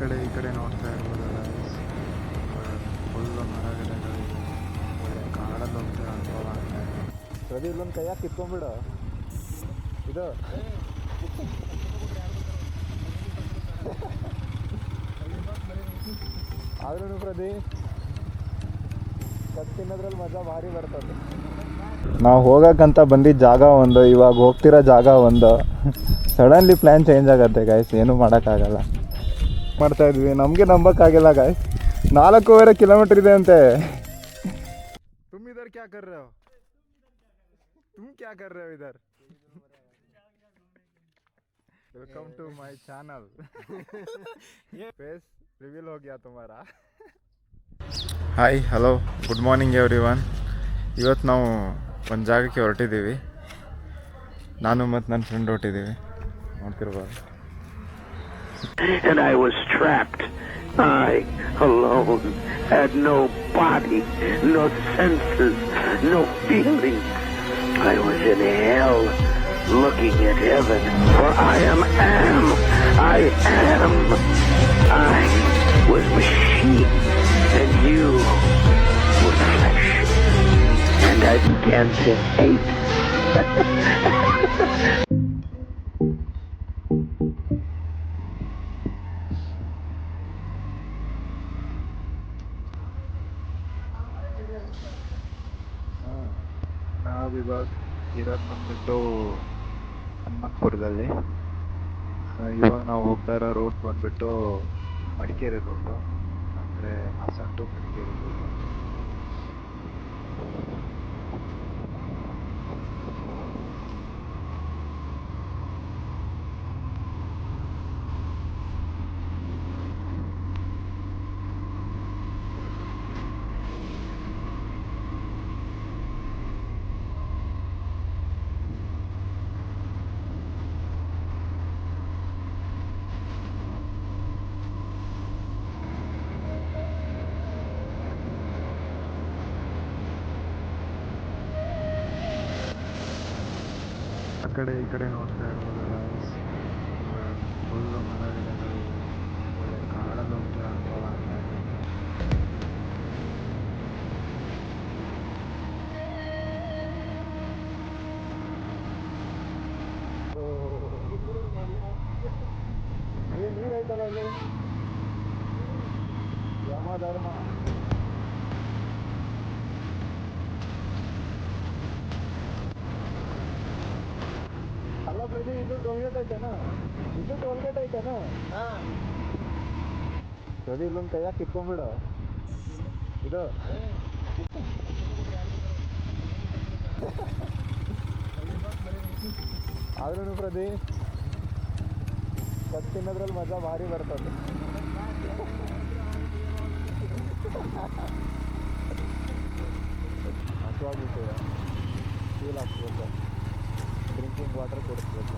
ಕಡೆ ಈ ಕಡೆ ನೋಡ್ತಾ ಇರ್ಬೋದಲ್ಲ ಫುಲ್ಲು ಮರಗಿಡಗಳಿವೆ ಒಳ್ಳೆ ಕಾಡಲ್ಲಿ ಹೋಗ್ತಿರೋ ಅನುಭವ ಆಗ್ತಾ ಇದೆ. ಪ್ರದೀಪ್ ಇಲ್ಲೊಂದು ಕೈಯಾಗ ಕಿತ್ಕೊಂಡ್ಬಿಡು ಇದು. ಆದ್ರೂ ಪ್ರದಿ ಕತ್ ತಿನ್ನೋದ್ರಲ್ಲಿ ಮಜಾ ಭಾರಿ ಬರ್ತದೆ. ನಾವು ಹೋಗಕ್ಕಂತ ಬಂದಿದ್ದ ಜಾಗ ಒಂದು ಇವಾಗ ಹೋಗ್ತಿರೋ ಜಾಗ ಒಂದು. ಸಡನ್ಲಿ ಪ್ಲ್ಯಾನ್ ಚೇಂಜ್ ಆಗತ್ತೆ ಗಾಯ್ಸ್ ಏನೂ ಮಾಡೋಕ್ಕಾಗಲ್ಲ. ಮಾಡ್ತಾ ಇದ್ವಿ ನಮಗೆ ನಂಬಕ್ಕಾಗಿಲ್ಲ ಗಾಯ್ಸ್ ನಾಲ್ಕೂವರೆ ಕಿಲೋಮೀಟ್ರ್ ಇದೆ ಅಂತೆ तुम इधर क्या कर रहे हो तुम क्या कर रहे हो इधर welcome to my channel face reveal हो गया तुम्हारा hi hello good morning everyone ಇವತ್ತು ನಾವು ಒಂದು ಜಾಗಕ್ಕೆ ಹೊರಟಿದ್ದೀವಿ ನಾನು ಮತ್ತು ನನ್ನ ಫ್ರೆಂಡ್ ಹೊರಟಿದ್ದೀವಿ ನೋಡ್ತಿರ್ಬೋದು and I was trapped. I alone had no body, no senses, no feelings. I was in hell, looking at heaven, for I am am. I am. I was machine, and you were flesh. And I began to hate. ಇರೋದು ಬಂದ್ಬಿಟ್ಟು ಹನುಮಂತಪುರದಲ್ಲಿ. ಇವಾಗ ನಾವು ಹೋಗ್ತಾ ಇರೋ road ಬಂದ್ಬಿಟ್ಟು Madikeri road ಅಂದರೆ Hassan to Madikeri road ಕಡೆ ಈ ಕಡೆ ನೋಡ್ತಾ ಇರ್ಬೋದಲ್ಲ ಫುಲ್ಲು ಮರಗಿಡಗಳಿವೆ ಒಳ್ಳೆ ಕಾಡಲ್ಲಿ ಹೋಗ್ತಿರೋ ಅನುಭವ ಆಗ್ತಾ ಇದೆ ನೀರು ಐತಲ್ಲ ಅಲ್ಲಿ? ಯಮ ಧರ್ಮ ಅಲ್ಲ ಪ್ರತಿ ಇದು ಟೋಲ್ಗೇಟ್ ಐತೆನಾ ಇದು ಟೋಲ್ಗೇಟ್ ಐತೆನಾ ಪ್ರತಿ ಇಲ್ಲೊಂದು ಕೈಯಾಗ ಕಿತ್ಕೊಂಡ್ಬಿಡು ಇದು ಆದ್ರೂ ಪ್ರದಿ ಕತ್ ತಿನ್ನೋದ್ರಲ್ಲಿ ಮಜಾ ಭಾರಿ ಬರ್ತದೆ ಹಸುವಾಗ್ಬಿಟ್ಟಿದೆ ಫೀಲ್ ಆಗ್ಬೇಕು ಡ್ರಿಂಕಿಂಗ್ ವಾಟರ್ ಕೊಡಿಸ್ಬೇಕು.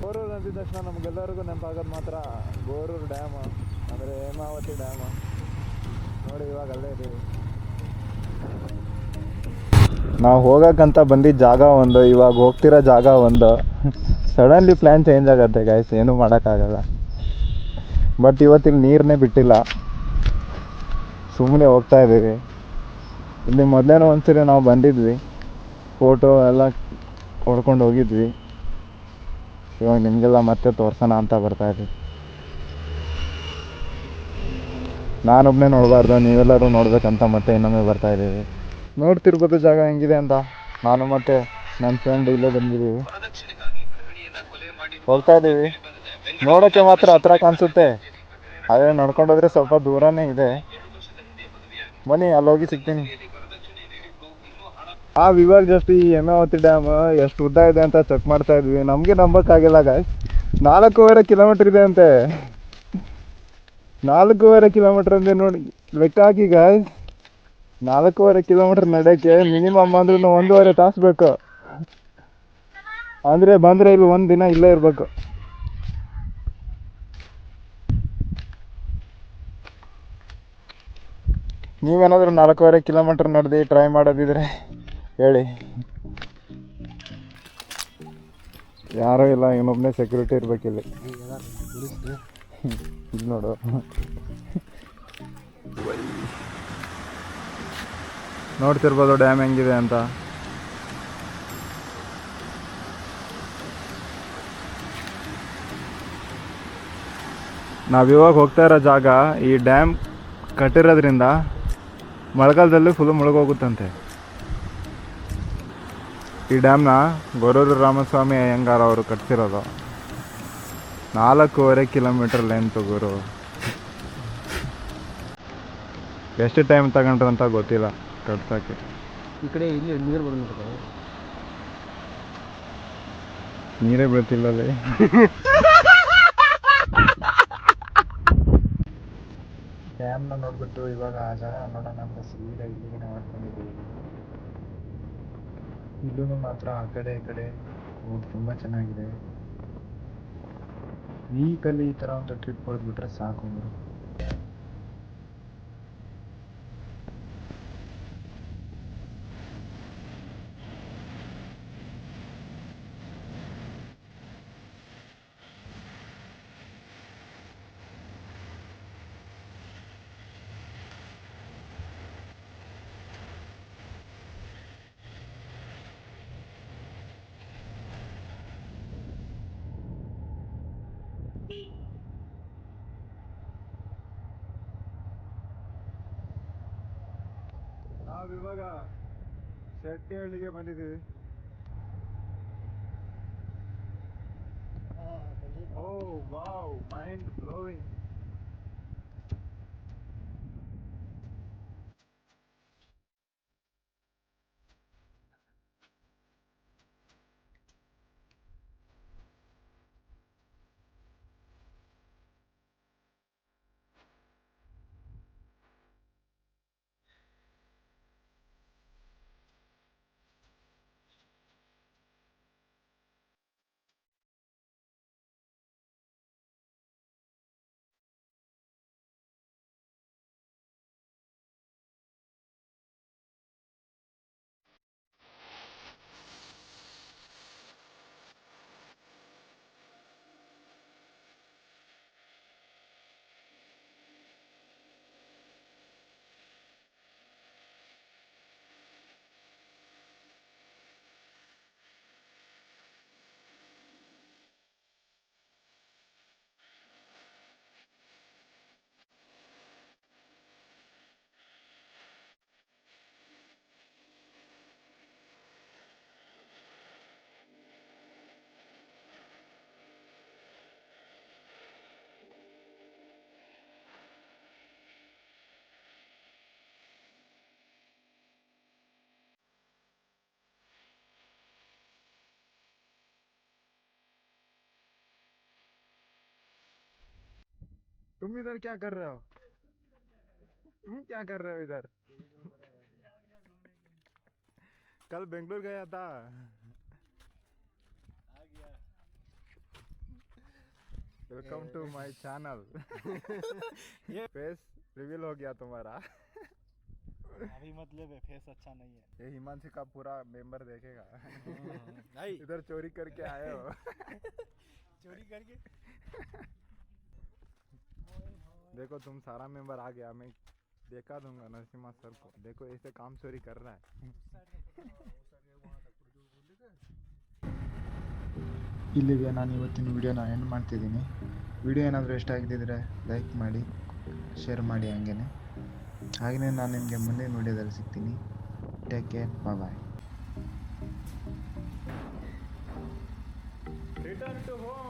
ಗೋರೂರು ಅಂದಿದ ತಕ್ಷಣ ನಮಗೆಲ್ಲರಿಗೂ ನೆನಪಾಗೋದು ಮಾತ್ರ ಗೋರೂರು ಡ್ಯಾಮ್ ಅಂದರೆ ಹೇಮಾವತಿ ಡ್ಯಾಮ್ ನೋಡಿ, ಇವಾಗ ಅಲ್ಲೇ ಇದ್ದೀವಿ ನಾವು ಹೋಗೋಕ್ಕಂತ ಬಂದಿದ್ದ ಜಾಗ ಒಂದು, ಇವಾಗ ಹೋಗ್ತಿರೋ ಜಾಗ ಒಂದು. ಸಡನ್ಲಿ ಪ್ಲ್ಯಾನ್ ಚೇಂಜ್ ಆಗುತ್ತೆ ಗಾಯ್ಸ್ ಏನೂ ಮಾಡೋಕ್ಕಾಗಲ್ಲ. ಬಟ್ ಇವತ್ತಿಲ್ಲಿ ನೀರನ್ನೇ ಬಿಟ್ಟಿಲ್ಲ. ಸುಮ್ಮನೆ ಹೋಗ್ತಾ ಇದ್ದೀವಿ ಇಲ್ಲಿ ಮೊದಲೇನೋ ಒಂದ್ಸರಿ ನಾವು ಬಂದಿದ್ವಿ. ಫೋಟೋ ಎಲ್ಲ ಹೊಡ್ಕೊಂಡು ಹೋಗಿದ್ವಿ. ಇವಾಗ ನಿಮಗೆಲ್ಲ ಮತ್ತೆ ತೋರ್ಸೋಣ ಅಂತ ಬರ್ತಾ ಇದ್ವಿ ನಾನೊಬ್ಬನೇ ನೋಡಬಾರ್ದು, ನೀವೆಲ್ಲರೂ ನೋಡ್ಬೇಕಂತ ಮತ್ತೆ ಇನ್ನೊಮ್ಮೆ ಬರ್ತಾ ಇದ್ದೀವಿ. ನೋಡ್ತಿರ್ಬೋದು ಜಾಗ ಹೆಂಗಿದೆ ಅಂತ. ನಾನು ಮತ್ತೆ ನನ್ನ ಫ್ರೆಂಡ್ ಇಲ್ಲೇ ಬಂದಿದ್ದೀವಿ. ಹೋಗ್ತಾ ಇದ್ದೀವಿ. ನೋಡೋಕ್ಕೆ ಮಾತ್ರ ಹತ್ರ ಕಾಣಿಸುತ್ತೆ. ಆದರೆ ನೋಡ್ಕೊಂಡೋದ್ರೆ ಸ್ವಲ್ಪ ದೂರನೇ ಇದೆ. ಬನ್ನಿ ಅಲ್ಲಿ ಹೋಗಿ ಸಿಗ್ತೀನಿ. ಆ ವಿವರ್ ಜಸ್ಟ್ ಈ ಹೇಮಾವತಿ ಡ್ಯಾಮ್ ಎಷ್ಟು ಉದ್ದ ಇದೆ ಅಂತ ಚೆಕ್ ಮಾಡ್ತಾ ಇದ್ವಿ. ನಮಗೆ ನಂಬಕ್ಕಾಗಿಲ್ಲ ಗಾಯ್ಸ್ ನಾಲ್ಕೂವರೆ ಕಿಲೋಮೀಟ್ರ್ ಇದೆ ಅಂತೆ. ನಾಲ್ಕೂವರೆ ಕಿಲೋಮೀಟ್ರ್ ಅಂದ್ರೆ ನೋಡಿ, ಲೆಕ್ಕ ಹಾಕಿ ಗಾಯ್ಸ್ ನಾಲ್ಕೂವರೆ ಕಿಲೋಮೀಟ್ರ್ ನಡೆಯೋಕ್ಕೆ ಮಿನಿಮಮ್ ಅಂದ್ರೂ ಒಂದೂವರೆ ತಾಸು ಬೇಕು. ಅಂದರೆ ಬಂದರೆ ಇಲ್ಲಿ ಒಂದು ದಿನ ಇಲ್ಲೇ ಇರಬೇಕು. ನೀವೇನಾದರೂ ನಾಲ್ಕೂವರೆ ಕಿಲೋಮೀಟ್ರ್ ನಡೆದು ಟ್ರೈ ಮಾಡೋದಿದ್ರೆ ಹೇಳಿ. ಯಾರೂ ಇಲ್ಲ ಇನ್ನೊಬ್ಬನೇ ಸೆಕ್ಯೂರಿಟಿ ಇರಬೇಕು ಇಲ್ಲಿ. ನೋಡು. ನೋಡ್ತಿರ್ಬೋದು ಡ್ಯಾಮ್ ಹೆಂಗಿದೆ ಅಂತ. ನಾವಿವಾಗ ಹೋಗ್ತಾ ಇರೋ ಜಾಗ ಈ ಡ್ಯಾಮ್ ಕಟ್ಟಿರೋದ್ರಿಂದ ಮಳೆಗಾಲದಲ್ಲಿ ಫುಲ್ ಮುಳುಗೋಗುತ್ತಂತೆ. ಈ ಡ್ಯಾಮ್ನ ಗೊರೂರು ರಾಮಸ್ವಾಮಿ ಅಯ್ಯಂಗಾರ್ ಅವರು ಕಟ್ಸಿರೋದು. ನಾಲ್ಕೂವರೆ ಕಿಲೋಮೀಟರ್ ಲೆಂತ್ ಗುರು. ಎಷ್ಟು ಟೈಮ್ ತಗೊಂಡ್ರು ಅಂತ ಗೊತ್ತಿಲ್ಲ ಕಟ್ಸೋಕ್ಕೆ. ಈ ಕಡೆ ಇಲ್ಲಿ ನೀರು ಬಂದ್ಬಿಟ್ಟಿದೆ ನೀರೇ ಬೀಳ್ತಿಲ್ಲ ಅಲ್ಲಿ. ಡ್ಯಾಮ್ನ ನೋಡ್ಬಿಟ್ಟು ಇವಾಗ ಆ ಜಾಗ ನೋಡೋಣ ಅಂತ ಸೀದಾ ಇಲ್ಲಿಗೆ ಮಾಡ್ಕೊಂಡಿದ್ದೀವಿ ಇಲ್ಲೂ ಮಾತ್ರ ಆ ಕಡೆ ಈ ಕಡೆ ಹೋಗಿ ತುಂಬ ಚೆನ್ನಾಗಿದೆ. ವೀಕಲ್ಲಿ ಈ ಥರ ಒಂದು ಟ್ರಿಪ್ ಹೊಡೆದ್ಬಿಟ್ರೆ ಸಾಕು ಗುರು ನಾವಿವಾಗ ಶೆಟ್ಟಿಹಳ್ಳಿಗೆ ಬಂದಿದ್ದೀವಿ. ಓ ವಾವ್ ಮೈಂಡ್ ಬ್ಲೋವಿಂಗ್ तुम इधर क्या कर रहे हो? तुम क्या कर रहे हो इधर? कल बेंगलोर गया था। वेलकम टू माय चैनल ये फेस रिवील हो गया तुम्हारा। अभी मतलब है फेस अच्छा नहीं है। ये हिमांशु का पूरा मेंबर देखेगा। नहीं। इधर चोरी करके आए हो। चोरी करके? देखो तुम सारा मेंबर आ गया मैं देखा दूंगा नरसिम्हा सर को देखो ऐसे काम चोरी कर रहा है ಇಲ್ಲಿಗೆ ನಾನು ಇವತ್ತಿನ ವಿಡಿಯೋನ ಎಂಡ್ ಮಾಡ್ತಿದ್ದೀನಿ ವಿಡಿಯೋ ಏನಾದರೂ ಇಷ್ಟ ಆಗಿದ್ದಿದ್ರೆ ಲೈಕ್ ಮಾಡಿ ಶೇರ್ ಮಾಡಿ ಹಂಗೇ ಹಾಗೆಯೇ ನಾನು ನಿಮಗೆ ಮುಂದಿನ ವಿಡಿಯೋದಲ್ಲಿ ಸಿಗ್ತೀನಿ take care bye return to home